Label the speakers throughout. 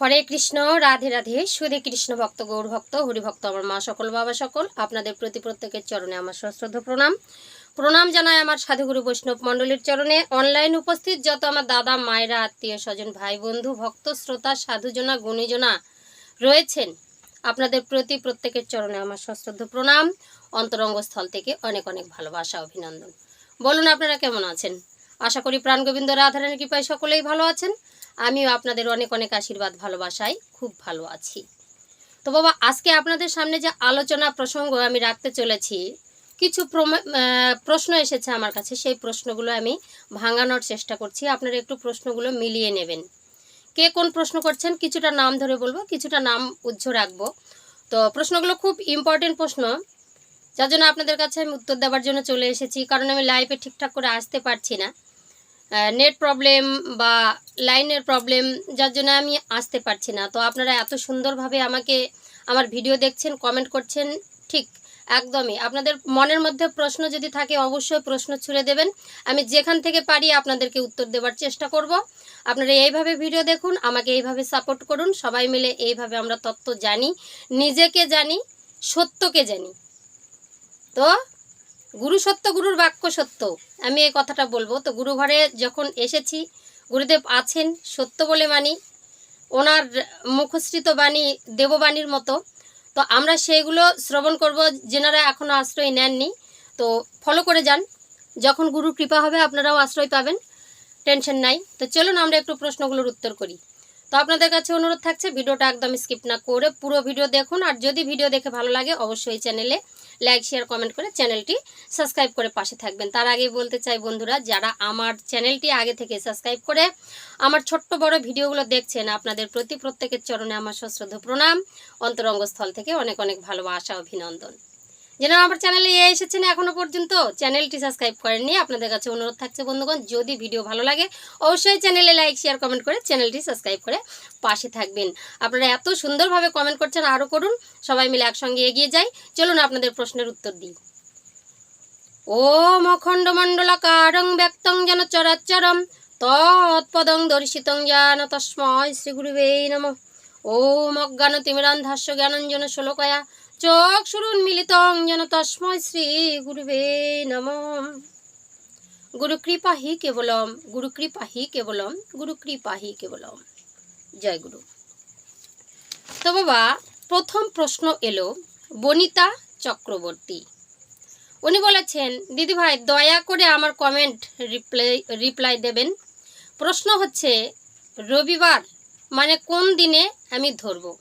Speaker 1: হরে কৃষ্ণ, রাধে রাধে, সুধে কৃষ্ণ ভক্ত, গৌর ভক্ত, হরিভক্ত আমার মা সকল, বাবা সকল, আপনাদের প্রতি প্রত্যেকের চরণে আমার সশ্রদ্ধ প্রণাম। প্রণাম জানাই আমার সাধুগুরু বৈষ্ণব মণ্ডলীর চরণে। অনলাইন উপস্থিত যত আমার দাদা, মায়েরা, আত্মীয় স্বজন, ভাই বন্ধু, ভক্ত, শ্রোতা, সাধুজনা, গুণীজনা রয়েছেন। আপনাদের প্রতি প্রত্যেকের চরণে আমার সশ্রদ্ধ প্রণাম। অন্তরঙ্গস্থল থেকে অনেক অনেক ভালোবাসা, অভিনন্দন। বলুন আপনারা কেমন আছেন? আশা করি প্রাণগোবিন্দ রাধারানীর কৃপায় সকলেই ভালো আছেন। আমিও আপনাদের অনেক অনেক আশীর্বাদ, ভালোবাসায় খুব ভালো আছি। তো বাবা, আজকে আপনাদের সামনে যে আলোচনা প্রসঙ্গ আমি রাখতে চলেছি, কিছু প্রশ্ন এসেছে আমার কাছে, সেই প্রশ্নগুলো আমি ভাঙানোর চেষ্টা করছি। আপনারা একটু প্রশ্নগুলো মিলিয়ে নেবেন। কে কোন প্রশ্ন করছেন? কিছুটা নাম ধরে বলব, কিছুটা নাম উজ্জ্ব রাখব। তো প্রশ্নগুলো খুব ইম্পর্টেন্ট প্রশ্ন। যার জন্য আপনাদের কাছে আমি উত্তর দেওয়ার জন্য চলে এসেছি, কারণ আমি লাইভে ঠিকঠাক করে আসতে পারছি না। নেট প্রবলেম বা লাইনের প্রবলেম যার জন্য আমি আসতে পারছি না। তো আপনারা এত সুন্দরভাবে আমাকে, আমার ভিডিও দেখছেন কমেন্ট করছেন, ঠিক একদমই। আপনাদের মনের মধ্যে প্রশ্ন যদি থাকে, অবশ্যই প্রশ্ন ছুড়ে দেবেন। আমি যেখান থেকে পারি আপনাদেরকে উত্তর দেওয়ার চেষ্টা করব। আপনারা এইভাবে ভিডিও দেখুন, আমাকে এইভাবে সাপোর্ট করুন। সবাই মিলে এইভাবে আমরা তত্ত্ব জানি, নিজেকে জানি, সত্যকে জানি। তো গুরু সত্য, গুরুর বাক্য সত্য। আমি এই কথাটা বলব। তো গুরু ঘরে যখন এসেছি, গুরুদেব আছেন, সত্য বলে মানি, ওনার মুখশ্রিত বাণী দেববাণীর মতো। তো আমরা সেইগুলো শ্রবণ করব, যেনারা এখনও আশ্রয় নেননি। তো ফলো করে যান। যখন গুরুর কৃপা হবে, আপনারাও আশ্রয় পাবেন। টেনশন নাই। তো চলুন, আমরা একটু প্রশ্নগুলোর উত্তর করি। তো আপনাদের কাছে অনুরোধ থাকছে, ভিডিওটা একদম স্কিপ না করে পুরো ভিডিও দেখুন। আর যদি ভিডিও দেখে ভালো লাগে, অবশ্যই চ্যানেলে লাইক শেয়ার কমেন্ট করে চ্যানেলটি সাবস্ক্রাইব করে পাশে থাকবেন। তার আগে বলতে চাই বন্ধুরা, যারা আমার চ্যানেলটি আগে থেকে সাবস্ক্রাইব করে আমার ছোট্ট বড় ভিডিওগুলো দেখছেন, আপনাদের প্রতি প্রত্যেকের চরণে আমার সশ্রদ্ধ প্রণাম। অন্তরঙ্গস্থল থেকে অনেক অনেক ভালোবাসা, অভিনন্দন। যেন আমার চ্যানেলে এ এসেছেন এখনও পর্যন্ত চ্যানেলটি সাবস্ক্রাইব করেননি। আপনাদের কাছে অনুরোধ থাকছে বন্ধুগণ, যদি ভিডিও ভালো লাগে, অবশ্যই চ্যানেলে লাইক শেয়ার কমেন্ট করে চ্যানেলটি সাবস্ক্রাইব করে পাশে থাকবেন। আপনারা এত সুন্দরভাবে কমেন্ট করছেন, আরও করুন। সবাই মিলে একসঙ্গে এগিয়ে যাই। চলুন আপনাদের প্রশ্নের উত্তর দিই। ও মখণ্ড মণ্ডলাকারং ব্যক্তং যেন চরাচরম তৎপদং দর্শিতং জ্ঞান তস্ময় শ্রী গুরুবে নম। ওম অজ্ঞান তিমিরান্ধাস্য জ্ঞানঞ্জন শ্লোকয়া চোখ শুরুন মিলিতং যেন তস্ময় শ্রী গুরুবে নম। গুরু কৃপা হি কেবলম, গুরু কৃপা হি কেবলম, গুরু কৃপা হি কেবলম। জয় গুরু। তো বাবা, প্রথম প্রশ্ন এলো বনিতা চক্রবর্তী। উনি বলেছেন, দিদিভাই, দয়া করে আমার কমেন্ট রিপ্লাই রিপ্লাই দেবেন। প্রশ্ন হচ্ছে, রবিবার মানে কোন দিনে আমি ধরব?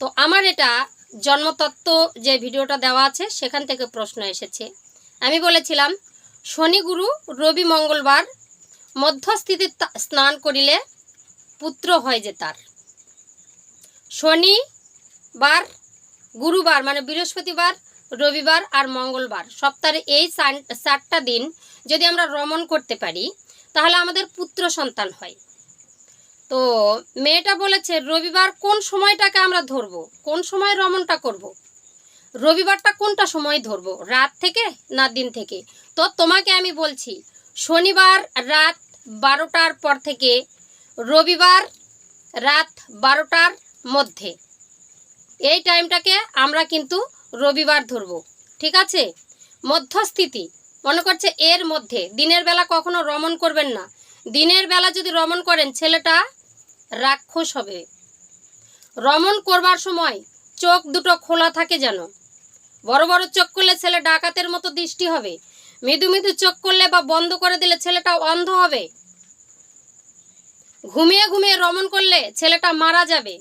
Speaker 1: তো আমার এটা জন্মতত্ত্ব যে ভিডিওটা দেওয়া আছে, সেখান থেকে প্রশ্ন এসেছে। আমি বলেছিলাম, শনি গুরু রবি মঙ্গলবার মধ্যস্থিতি স্নান করিলে পুত্র হয় যে তার। শনিবার, গুরুবার মানে বৃহস্পতিবার, রবিবার আর মঙ্গলবার সপ্তাহে এই চারটা দিন যদি আমরা রমণ করতে পারি, তাহলে আমাদের পুত্র সন্তান হয়। তো মেয়েটা বলেছে, রবিবার কোন সময়টাকে আমরা ধরবো? কোন সময় রমণটা করব। রবিবারটা কোনটা সময় ধরবো? রাত থেকে না দিন থেকে? তো তোমাকে আমি বলছি, শনিবার রাত বারোটার পর থেকে রবিবার রাত বারোটার মধ্যে এই টাইমটাকে আমরা কিন্তু রবিবার ধরবো। ঠিক আছে? মধ্যস্থিতি, মনে করছে এর মধ্যে। দিনের বেলা কখনো রমণ করবেন না। দিনের বেলা যদি রমণ করেন, ছেলেটা রাক্ষস হবে। রমণ করবার সময় চোখ দুটো খোলা থাকে যেন। বড় বড় চোখ করলে ছেলে ডাকাতের মতো দৃষ্টি হবে। মৃদু মৃদু চোখ করলে বা বন্ধ করে দিলে ছেলেটা অন্ধ হবে। ঘুমিয়ে ঘুমিয়ে রমণ করলে ছেলেটা মারা যাবে।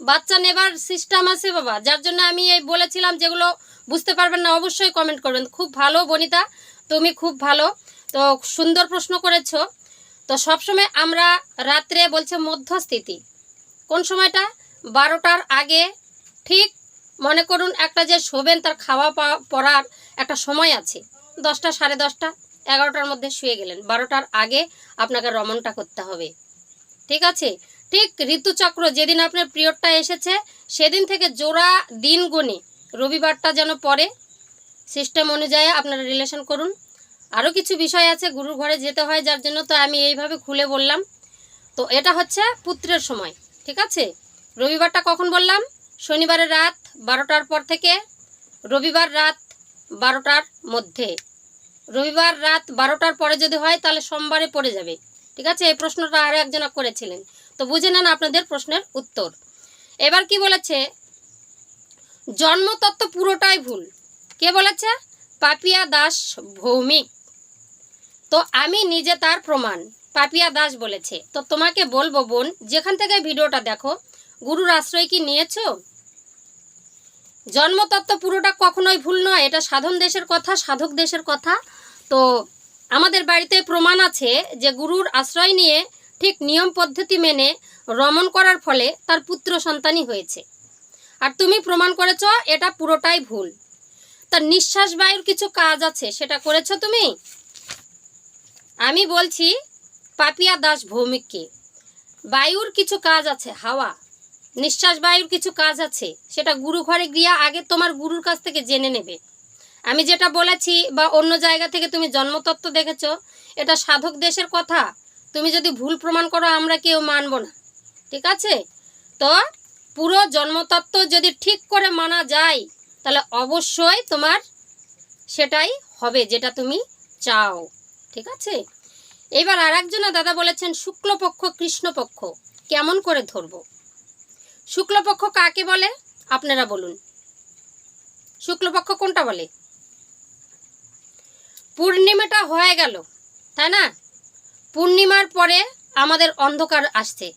Speaker 1: বাচ্চা নেবার সিস্টেম আছে বাবা, যার জন্য আমি এই বলেছিলাম যেগুলো বুঝতে পারবেন না, অবশ্যই কমেন্ট করবেন। খুব ভালো, বনিতা, তুমি খুব ভালো। তো সুন্দর প্রশ্ন করেছ। তো সবসময় আমরা রাত্রে বলছে মধ্যস্থিতি। কোন সময়টা? বারোটার আগে। ঠিক মনে করুন একটা যে শোবেন, তার খাওয়া পড়ার একটা সময় আছে। দশটা, সাড়ে দশটা, এগারোটার মধ্যে শুয়ে গেলেন। বারোটার আগে আপনাকে রমণটা করতে হবে। ঠিক আছে? ঠিক ঋতুচক্র, যেদিন আপনার পিরিয়ডটা এসেছে, সেদিন থেকে জোড়া দিন গুনে রবিবারটা যেন পরে সিস্টেম অনুযায়ী আপনারা রিলেশন করুন। আরও কিছু বিষয় আছে, গুরুর ঘরে যেতে হয় যার জন্য, তো আমি এইভাবে খুলে বললাম। তো এটা হচ্ছে পুত্রের সময়, ঠিক আছে? রবিবারটা কখন বললাম? শনিবারের রাত বারোটার পর থেকে, রবিবার রাত বারোটার মধ্যে। রবিবার রাত বারোটার পরে যদি হয়, তাহলে সোমবারে পড়ে যাবে, ঠিক আছে? এই প্রশ্নটা আরও একজনা করেছিলেন। তো বুঝে নেন আপনাদের প্রশ্নের উত্তর। এবার কি বলেছে? জন্মতত্ত্ব পুরোটাই ভুল। কে বলেছে? পাপিয়া দাস ভৌমিক। তো আমি নিজে তার প্রমাণ, পাপিয়া দাস বলেছে। তো তোমাকে বলব বোন, যেখান থেকে ভিডিওটা দেখো, গুরুর আশ্রয় কি নিয়েছো? জন্মতত্ত্ব পুরোটা কখনোই ভুল নয়, এটা সাধন দেশের কথা, সাধক দেশের কথা। তো আমাদের বাড়িতে প্রমাণ আছে যে গুরুর আশ্রয় নিয়ে ঠিক নিয়ম পদ্ধতি মেনে রমণ করার ফলে তার পুত্র সন্তানই হয়েছে। আর তুমি প্রমাণ করেছ, এটা পুরোটাই ভুল। তার নিঃশ্বাস বায়ুর কিছু কাজ আছে, সেটা করেছ তুমি? আমি বলছি, পাপিয়া দাস ভৌমিককে, বায়ুর কিছু কাজ আছে, হাওয়া, নিঃশ্বাস বায়ুর কিছু কাজ আছে, সেটা গুরু ঘরে গিয়া আগে তোমার গুরুর কাছ থেকে জেনে নেবে। আমি যেটা বলেছি, বা অন্য জায়গা থেকে তুমি জন্মতত্ত্ব দেখেছ, এটা সাধক দেশের কথা। তুমি যদি ভুল প্রমাণ করো, আমরা কেউ মানব না। ঠিক আছে? তো পুরো জন্মতত্ত্ব যদি ঠিক করে মানা যায় তাহলে অবশ্যই তোমার সেটাই হবে যেটা তুমি চাও, ঠিক আছে? এবার আর একজনা দাদা বলেছেন, শুক্লপক্ষ, কৃষ্ণপক্ষ, কেমন করে ধরবো? শুক্লপক্ষ কাকে বলে? আপনারা বলুন। শুক্লপক্ষ কোনটা বলে? পূর্ণিমাটা হয়ে গেল, তাই না? পূর্ণিমার পরে আমাদের অন্ধকার আসছে।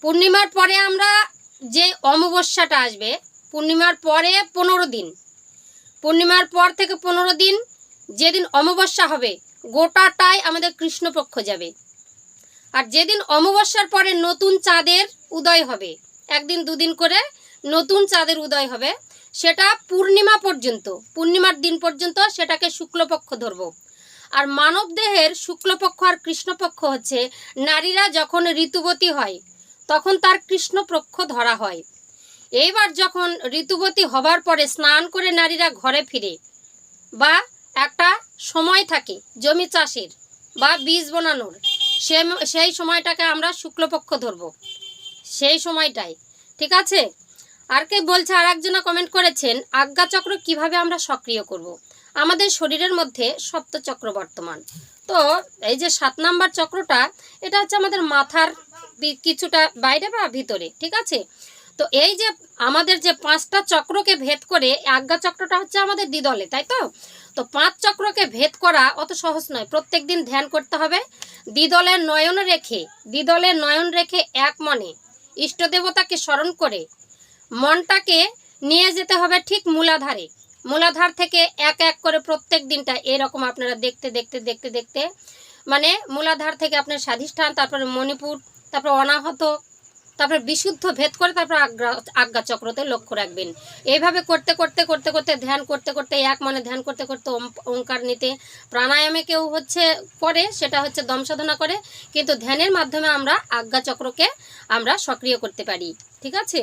Speaker 1: পূর্ণিমার পরে আমরা যে অমাবস্যাটা আসবে পূর্ণিমার পরে পনেরো দিন। পূর্ণিমার পর থেকে পনেরো দিন, যেদিন অমাবস্যা হবে, গোটাটাই আমাদের কৃষ্ণপক্ষ যাবে। আর যেদিন অমাবস্যার পরে নতুন চাঁদের উদয় হবে, একদিন দুদিন করে নতুন চাঁদের উদয় হবে, সেটা পূর্ণিমা পর্যন্ত, পূর্ণিমার দিন পর্যন্ত সেটাকে শুক্লপক্ষ ধরব। আর মানব দেহের শুক্লপক্ষ আর কৃষ্ণপক্ষ হচ্ছে, নারীরা যখন ঋতুবতী হয়, তখন তার কৃষ্ণপক্ষ ধরা হয়। এইবার যখন ঋতুবতী হবার পরে স্নান করে নারীরা ঘরে ফিরে, বা একটা সময় থাকে জমি চাষের বা বীজ বোনানোর, সে সেই সময়টাকে আমরা শুক্লপক্ষ ধরব। সেই সময়টাই, ঠিক আছে? আর কে বলছে আর একজনা কমেন্ট করেছেন আজ্ঞাচক্র কীভাবে আমরা সক্রিয় করব। আমাদের শরীরের মধ্যে সপ্তচক্র বর্তমান। তো এই যে সাত নাম্বার চক্রটা, এটা হচ্ছে আমাদের মাথার কিছুটা বাইরে বা ভিতরে, ঠিক আছে? তো এই যে আমাদের যে পাঁচটা চক্রকে ভেদ করে আজ্ঞা চক্রটা হচ্ছে আমাদের দ্বিদলে, তাই তো? তো পাঁচ চক্রকে ভেদ করা অত সহজ নয়। প্রত্যেক দিন ধ্যান করতে হবে। দ্বিদলের নয়ন রেখে, দ্বিদলের নয়ন রেখে এক মনে ইষ্ট দেবতাকে স্মরণ করে মনটাকে নিয়ে যেতে হবে ঠিক মূলাধারে। মূলাধার থেকে এক এক করে প্রত্যেক দিনটা এরকম আপনারা দেখতে দেখতে দেখতে দেখতে মানে মূলাধার থেকে আপনার স্বাধিষ্ঠান, তারপরে মণিপুর, তারপর অনাহত তারপর বিশুদ্ধ ভেদ করে তারপর আজ্ঞা আজ্ঞা চক্রতে লক্ষ্য রাখবেন। এইভাবে করতে করতে করতে করতে, ধ্যান করতে করতে এক মনে ধ্যান করতে করতে ওঙ্কার নিতে প্রাণায়ামে কেউ হচ্ছে করে, সেটা হচ্ছে দম সাধনা করে, কিন্তু ধ্যানের মাধ্যমে আমরা আজ্ঞা চক্রকে আমরা সক্রিয় করতে পারি। ঠিক আছে?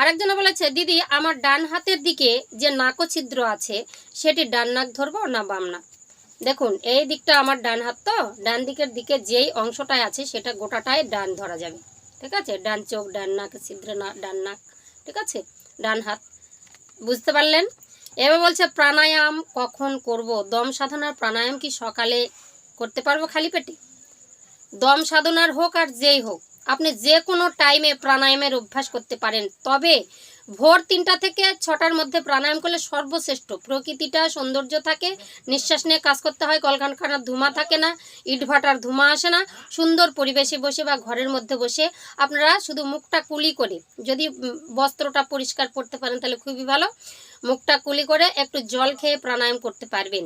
Speaker 1: আরেকজনে বলেছে, দিদি, আমার ডান হাতের দিকে যে নাকছিদ্র আছে, সেটি ডান নাক ধরবো না বাম নাক? দেখুন, এই দিকটা আমার ডান হাত তো, ডান দিকের দিকে যেই অংশটাই আছে, সেটা গোটাটাই ডান ধরা যাবে। ঠিক আছে? ডান চোখ, ডান নাক, ছিদ্র ডান নাক, ঠিক আছে? ডান হাত। বুঝতে পারলেন? এবার বলছে, প্রাণায়াম কখন করব? দম সাধনার প্রাণায়াম কি সকালে করতে পারব খালি পেটে? দম সাধনার হোক আর যেই হোক, আপনি যে কোনো টাইমে প্রাণায়ামের অভ্যাস করতে পারেন। তবে ভোর তিনটা থেকে ছটার মধ্যে প্রাণায়াম করলে সর্বশ্রেষ্ঠ। প্রকৃতিটা সৌন্দর্য থাকে, নিঃশ্বাস নিয়ে কাজ করতে হয়, কলকারখানার ধুমা থাকে না, ইটভাটার ধুমা আসে না, সুন্দর পরিবেশে বসে বা ঘরের মধ্যে বসে আপনারা শুধু মুখটা কুলি করে, যদি বস্ত্রটা পরিষ্কার করতে পারেন তাহলে খুবই ভালো। মুখটা কুলি করে একটু জল খেয়ে প্রাণায়াম করতে পারবেন।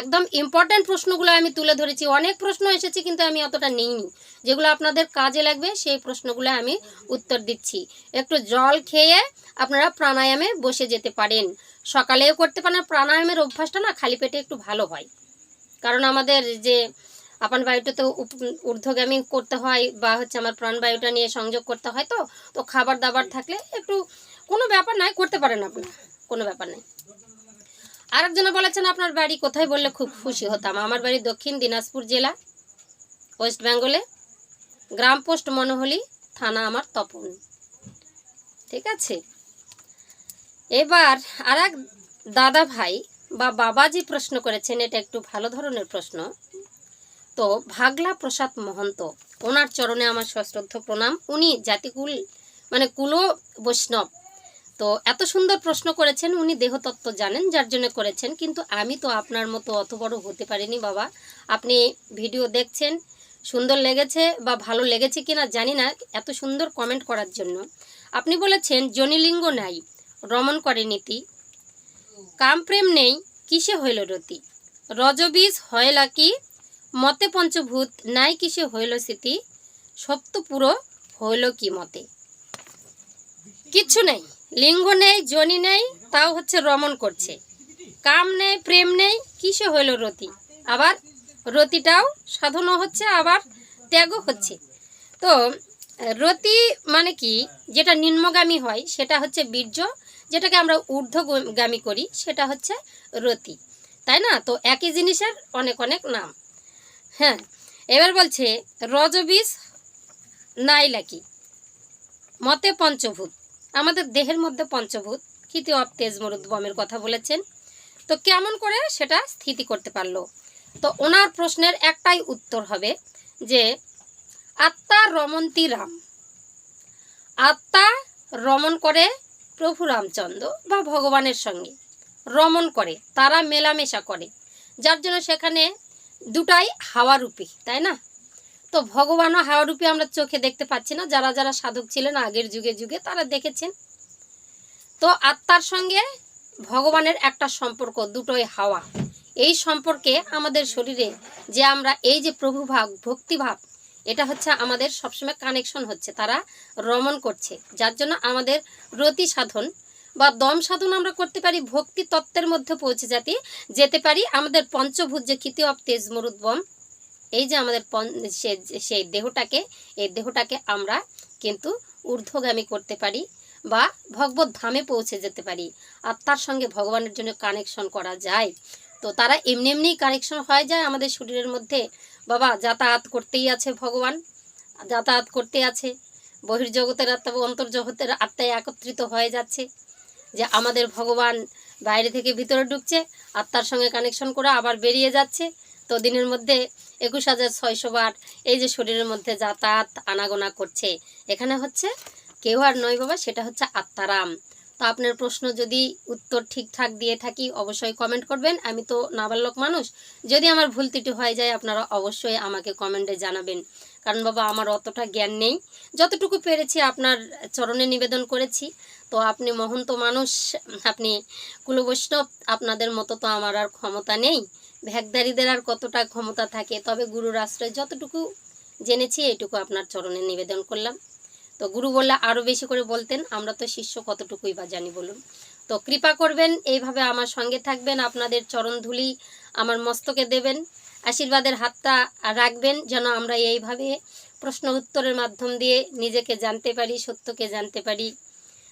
Speaker 1: একদম ইম্পর্ট্যান্ট প্রশ্নগুলো আমি তুলে ধরেছি। অনেক প্রশ্ন এসেছে কিন্তু আমি অতটা নিইনি। যেগুলো আপনাদের কাজে লাগবে, সেই প্রশ্নগুলো আমি উত্তর দিচ্ছি। একটু জল খেয়ে আপনারা প্রাণায়ামে বসে যেতে পারেন। সকালেও করতে পারেন, প্রাণায়ামের অভ্যাসটা না খালি পেটে একটু ভালো হয়। কারণ আমাদের যে আপন বায়ুটা তো ঊর্ধ্বগামী করতে হয় বা হচ্ছে আমার প্রাণবায়ুটা নিয়ে সংযোগ করতে হয় তো তো খাবার দাবার থাকলে একটু কোনো ব্যাপার নাই, করতে পারেন আপনারা কোনো ব্যাপার নেই। আরেকজনে বলেছেন, আপনার বাড়ি কোথায়? বললে খুব খুশি হতাম। আমার বাড়ি দক্ষিণ দিনাজপুর জেলা, ওয়েস্ট বেঙ্গলে, গ্রাম পোস্ট মনোহলি, থানা আমার তপন। ঠিক আছে? এবার আর এক দাদা ভাই বা বাবাজি প্রশ্ন করেছেন, এটা একটু ভালো ধরনের প্রশ্ন। তো, ভাগলা প্রসাদ মহন্ত, ওনার চরণে আমার সশ্রদ্ধ প্রণাম। উনি জাতিকুল মানে কুলো বৈষ্ণব তো এত সুন্দর প্রশ্ন করেছেন, উনি দেহতত্ত্ব জানেন, যার জন্য করেছেন, কিন্তু আমি তো আপনার মতো অত বড় হতে পারিনি বাবা। আপনি ভিডিও দেখছেন, সুন্দর লেগেছে বা ভালো লেগেছে কিনা জানি না, এত সুন্দর কমেন্ট করার জন্য। আপনি বলেছেন, জনিলিঙ্গ নাই, রমণ করে নীতি। কামপ্রেম নেই, কিসে হইল রতি? রজবীজ হয়লা কি মতে পঞ্চভূত, নাই কিসে হইল স্মৃতি? সপ্তপুরো হইল কি মতে? কিচ্ছু নেই। লিঙ্গ নেই জনি নেই, তাও হচ্ছে রমণ করছে। কাম নেই, প্রেম নেই, কিসে হইল রতি? আবার রতিটাও সাধনও হচ্ছে, আবার ত্যাগও হচ্ছে। তো, রতি মানে কি? যেটা নিম্নগামী হয়, সেটা হচ্ছে বীর্য, যেটাকে আমরা ঊর্ধ্বগামী করি, সেটা হচ্ছে রতি। তাই না? তো একই জিনিসের অনেক অনেক নাম। হ্যাঁ এবার বলছে রজবীজ নাইলাকি। মতে পঞ্চভূত। আমাদের দেহের মধ্যে পঞ্চভূত খিতি অব তেজ মরুদ্বমের কথা বলেছেন। তো কেমন করে সেটা স্থিতি করতে পারল? তো ওনার প্রশ্নের একটাই উত্তর হবে যে, আত্মা রমন্তী রাম। আত্মা রমন করে প্রভু রামচন্দ্র বা ভগবানের সঙ্গে। রমন করে, তারা মেলামেশা করে। যার জন্য সেখানে দুটাই হাওয়ারূপী, তাই না? তো ভগবানও হাওয়ারূপী আমরা চোখে দেখতে পাচ্ছি না। যারা যারা সাধক ছিলেন আগের যুগে যুগে, তারা দেখেছেন। তো আত্মার সঙ্গে ভগবানের একটা সম্পর্ক, দুটোই হাওয়া। এই সম্পর্কে আমাদের শরীরে যে আমরা এই যে প্রভুভাব, ভক্তিভাব, এটা হচ্ছে আমাদের সবসময় কানেকশন হচ্ছে, তারা রমণ করছে। যার জন্য আমাদের রতি সাধন বা দম সাধন আমরা করতে পারি, ভক্তি তত্ত্বের মধ্যে পৌঁছে যাতে যেতে পারি। আমাদের পঞ্চভূত যে খিতি অব তেজ মরুদ্বম এই যে আমাদের সেই দেহটাকে, এই দেহটাকে আমরা কিন্তু ঊর্ধ্বগামী করতে পারি বা ভগবত ধামে পৌঁছে যেতে পারি। আত্মার সঙ্গে ভগবানের জন্য কানেকশন করা যায়। তো তারা এমনি এমনিই কানেকশন হয়ে যায় আমাদের শরীরের মধ্যে। বাবা, যাতায়াত করতেই আছে ভগবান। যাতায়াত করতে আছে। বহির্জগতের আত্মা, অন্তর্জগতের আত্মায় একত্রিত হয়ে যাচ্ছে। যে আমাদের ভগবান বাইরে থেকে ভিতরে ঢুকছে আত্মার সঙ্গে কানেকশন করে আবার বেরিয়ে যাচ্ছে। তো দিনের মধ্যে একুশ হাজার ছয়শো বার এই যে শরীরের মধ্যে যাতায়াত, আনাগোনা করছে। এখানে হচ্ছে কেউ আর নয় বাবা, সেটা হচ্ছে আত্মারাম। তো আপনার প্রশ্ন যদি উত্তর ঠিকঠাক দিয়ে থাকি, অবশ্যই কমেন্ট করবেন। আমি তো নাবালক মানুষ। যদি আমার ভুল ত্রুটি হয়ে যায়, আপনারা অবশ্যই আমাকে কমেন্টে জানাবেন। কারণ বাবা, আমার অতটা জ্ঞান নেই। যতটুকু পেরেছি, আপনার চরণে নিবেদন করেছি। তো আপনি মহন্ত মানুষ, আপনি কুলবৈষ্ণব, আপনাদের মতো তো আমার আর ক্ষমতা নেই। ভ্যাগদারিদের আর কতটা ক্ষমতা থাকে, তবে গুরুর আশ্রয় যতটুকু জেনেছি এইটুকু আপনার চরণে নিবেদন করলাম। তো গুরু বললে আরও বেশি করে বলতেন, আমরা তো শিষ্য কতটুকুই বা জানি বলুন। তো কৃপা করবেন, এইভাবে আমার সঙ্গে থাকবেন, আপনাদের চরণ ধুলি আমার মস্তকে দেবেন, আশীর্বাদের হাতটা রাখবেন, যেন আমরা এইভাবে প্রশ্ন উত্তরের মাধ্যম দিয়ে নিজেকে জানতে পারি, সত্যকে জানতে পারি,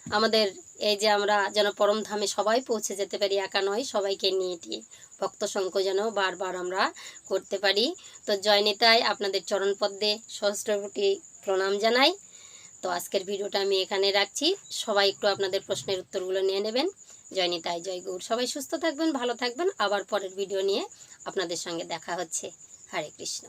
Speaker 1: আমাদের এই যে আমরা যেন পরম ধামে সবাই পৌঁছে যেতে পারি, একা নয়, সবাইকে নিয়ে টিয়ে ভক্ত সংখ্য যেন বারবার আমরা করতে পারি। তো জয় আপনাদের চরণ পদ্মে সহস্রকোটি প্রণাম জানাই। তো আজকের ভিডিওটা আমি এখানে রাখছি। সবাই একটু আপনাদের প্রশ্নের উত্তরগুলো নিয়ে নেবেন। জয় নিতাই, জয় গৌর। সবাই সুস্থ থাকবেন, ভালো থাকবেন। আবার পরের ভিডিও নিয়ে আপনাদের সঙ্গে দেখা হচ্ছে। হরে কৃষ্ণ।